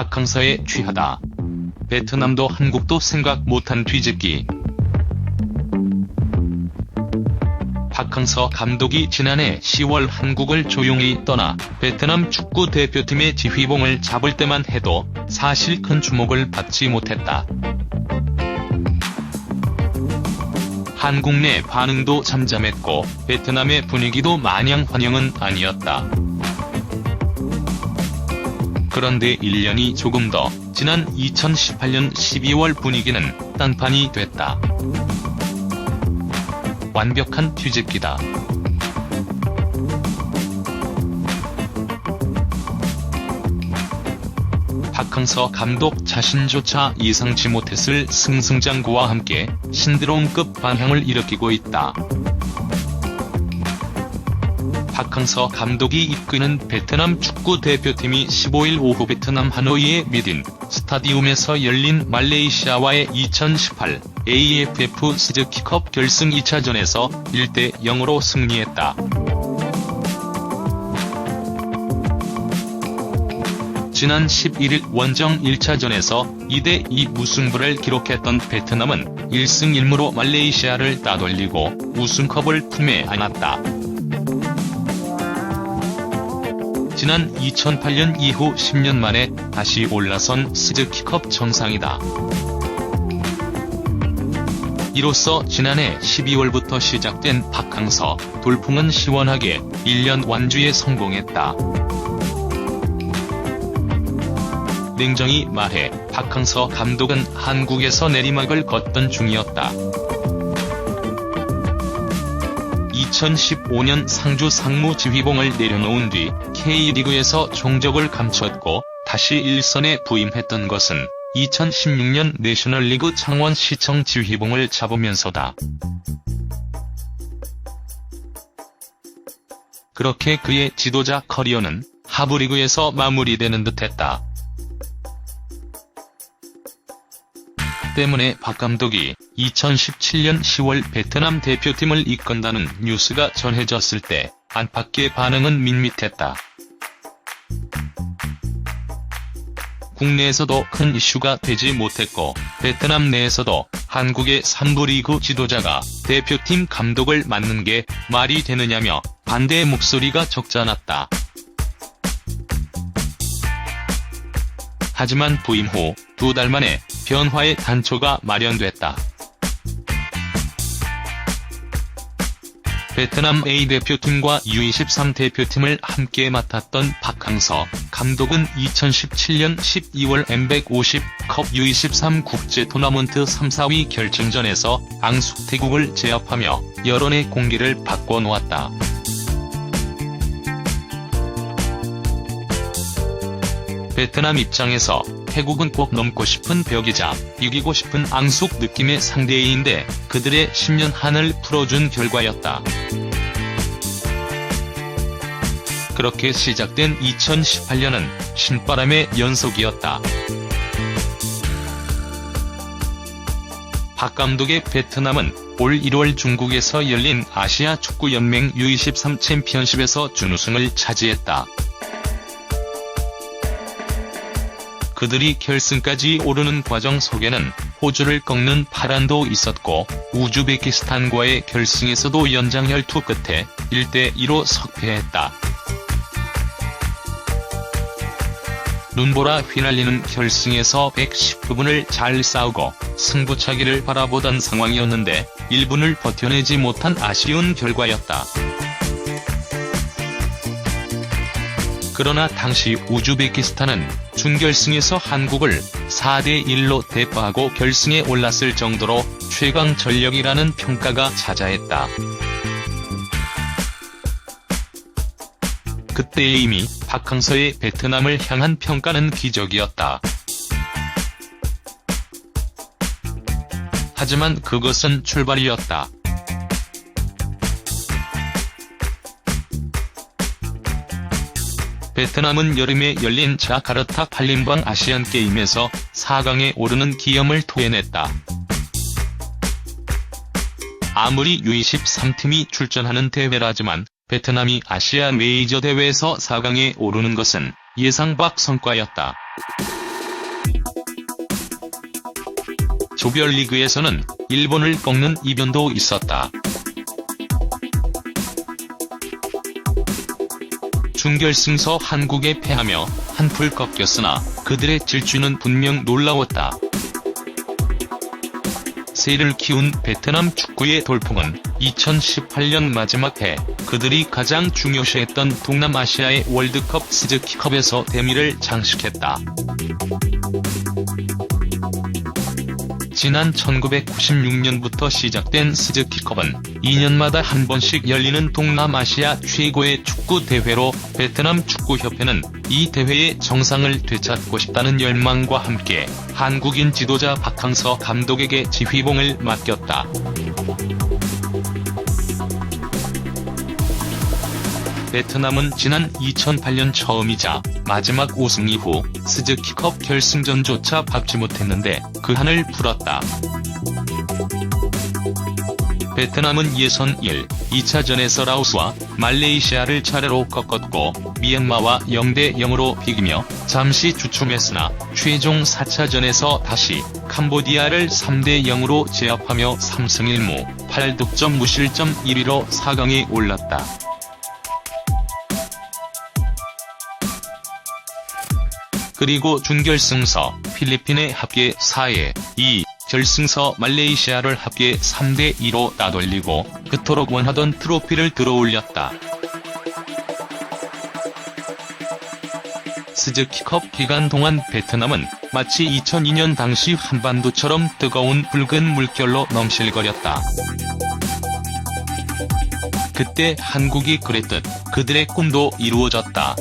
박항서에 취하다. 베트남도 한국도 생각 못한 뒤집기. 박항서 감독이 지난해 10월 한국을 조용히 떠나 베트남 축구 대표팀의 지휘봉을 잡을 때만 해도 사실 큰 주목을 받지 못했다. 한국 내 반응도 잠잠했고 베트남의 분위기도 마냥 환영은 아니었다. 그런데 1년이 조금 더 지난 2018년 12월 분위기는 딴판이 됐다. 완벽한 뒤집기다. 박항서 감독 자신조차 예상치 못했을 승승장구와 함께 신드롬급 반향을 일으키고 있다. 박항서 감독이 이끄는 베트남 축구 대표팀이 15일 오후 베트남 하노이의 미딘 스타디움에서 열린 말레이시아와의 2018 AFF 스즈키컵 결승 2차전에서 1대 0으로 승리했다. 지난 11일 원정 1차전에서 2대2 무승부를 기록했던 베트남은 1승 1무로 말레이시아를 따돌리고 우승컵을 품에 안았다. 지난 2008년 이후 10년 만에 다시 올라선 스즈키컵 정상이다. 이로써 지난해 12월부터 시작된 박항서 돌풍은 시원하게 1년 완주에 성공했다. 냉정히 말해 박항서 감독은 한국에서 내리막을 걷던 중이었다. 2015년 상주 상무 지휘봉을 내려놓은 뒤 K리그에서 종적을 감췄고 다시 일선에 부임했던 것은 2016년 내셔널리그 창원시청 지휘봉을 잡으면서다. 그렇게 그의 지도자 커리어는 하브리그에서 마무리되는 듯했다. 때문에 박 감독이 2017년 10월 베트남 대표팀을 이끈다는 뉴스가 전해졌을 때 안팎의 반응은 밋밋했다. 국내에서도 큰 이슈가 되지 못했고 베트남 내에서도 한국의 3부 리그 지도자가 대표팀 감독을 맡는 게 말이 되느냐며 반대의 목소리가 적잖았다. 하지만 부임 후 두 달 만에 변화의 단초가 마련됐다. 베트남 A 대표팀과 U23 대표팀을 함께 맡았던 박항서 감독은 2017년 12월 M150 컵 U23 국제 토너먼트 3, 4위 결승전에서 앙숙태국을 제압하며 여론의 공기를 바꿔놓았다. 베트남 입장에서 태국은 꼭 넘고 싶은 벽이자 이기고 싶은 앙숙 느낌의 상대인데 그들의 10년 한을 풀어준 결과였다. 그렇게 시작된 2018년은 신바람의 연속이었다. 박 감독의 베트남은 올 1월 중국에서 열린 아시아 축구연맹 U23 챔피언십에서 준우승을 차지했다. 그들이 결승까지 오르는 과정 속에는 호주를 꺾는 파란도 있었고 우즈베키스탄과의 결승에서도 연장 혈투 끝에 1대2로 석패했다. 눈보라 휘날리는 결승에서 110부분을 잘 싸우고 승부차기를 바라보던 상황이었는데 1분을 버텨내지 못한 아쉬운 결과였다. 그러나 당시 우즈베키스탄은 준결승에서 한국을 4대1로 대파하고 결승에 올랐을 정도로 최강 전력이라는 평가가 자자했다. 그때 이미 박항서의 베트남을 향한 평가는 기적이었다. 하지만 그것은 출발이었다. 베트남은 여름에 열린 자카르타 팔림방 아시안게임에서 4강에 오르는 기염을 토해냈다. 아무리 U23팀이 출전하는 대회라지만 베트남이 아시아 메이저 대회에서 4강에 오르는 것은 예상 밖 성과였다. 조별리그에서는 일본을 꺾는 이변도 있었다. 준결승서 한국에 패하며 한풀 꺾였으나 그들의 질주는 분명 놀라웠다. 세를 키운 베트남 축구의 돌풍은 2018년 마지막 해 그들이 가장 중요시했던 동남아시아의 월드컵 스즈키컵에서 대미를 장식했다. 지난 1996년부터 시작된 스즈키컵은 2년마다 한 번씩 열리는 동남아시아 최고의 축구 대회로 베트남 축구협회는 이 대회의 정상을 되찾고 싶다는 열망과 함께 한국인 지도자 박항서 감독에게 지휘봉을 맡겼다. 베트남은 지난 2008년 처음이자 마지막 우승 이후 스즈키컵 결승전조차 밟지 못했는데 그 한을 풀었다. 베트남은 예선 1, 2차전에서 라오스와 말레이시아를 차례로 꺾었고 미얀마와 0대 0으로 비기며 잠시 주춤했으나 최종 4차전에서 다시 캄보디아를 3대 0으로 제압하며 3승 1무 8득점 무실점 1위로 4강에 올랐다. 그리고 준결승서 필리핀의 합계 4에 2, 결승서 말레이시아를 합계 3대 2로 따돌리고 그토록 원하던 트로피를 들어올렸다. 스즈키컵 기간 동안 베트남은 마치 2002년 당시 한반도처럼 뜨거운 붉은 물결로 넘실거렸다. 그때 한국이 그랬듯 그들의 꿈도 이루어졌다.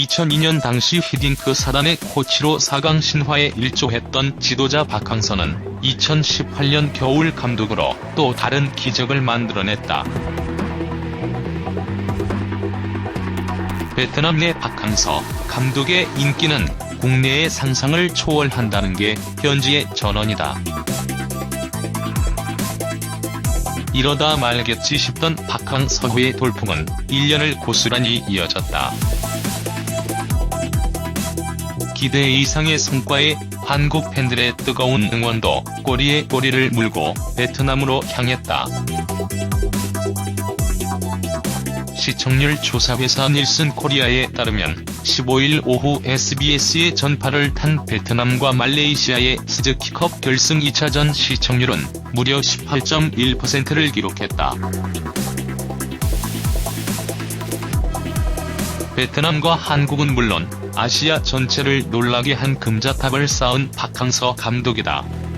2002년 당시 히딩크 사단의 코치로 4강 신화에 일조했던 지도자 박항서는 2018년 겨울 감독으로 또 다른 기적을 만들어냈다. 베트남 내 박항서 감독의 인기는 국내의 상상을 초월한다는 게 현지의 전언이다. 이러다 말겠지 싶던 박항서의 돌풍은 1년을 고스란히 이어졌다. 기대 이상의 성과에 한국 팬들의 뜨거운 응원도 꼬리에 꼬리를 물고 베트남으로 향했다. 시청률 조사회사 닐슨 코리아에 따르면 15일 오후 SBS의 전파를 탄 베트남과 말레이시아의 스즈키컵 결승 2차전 시청률은 무려 18.1%를 기록했다. 베트남과 한국은 물론 아시아 전체를 놀라게 한 금자탑을 쌓은 박항서 감독이다.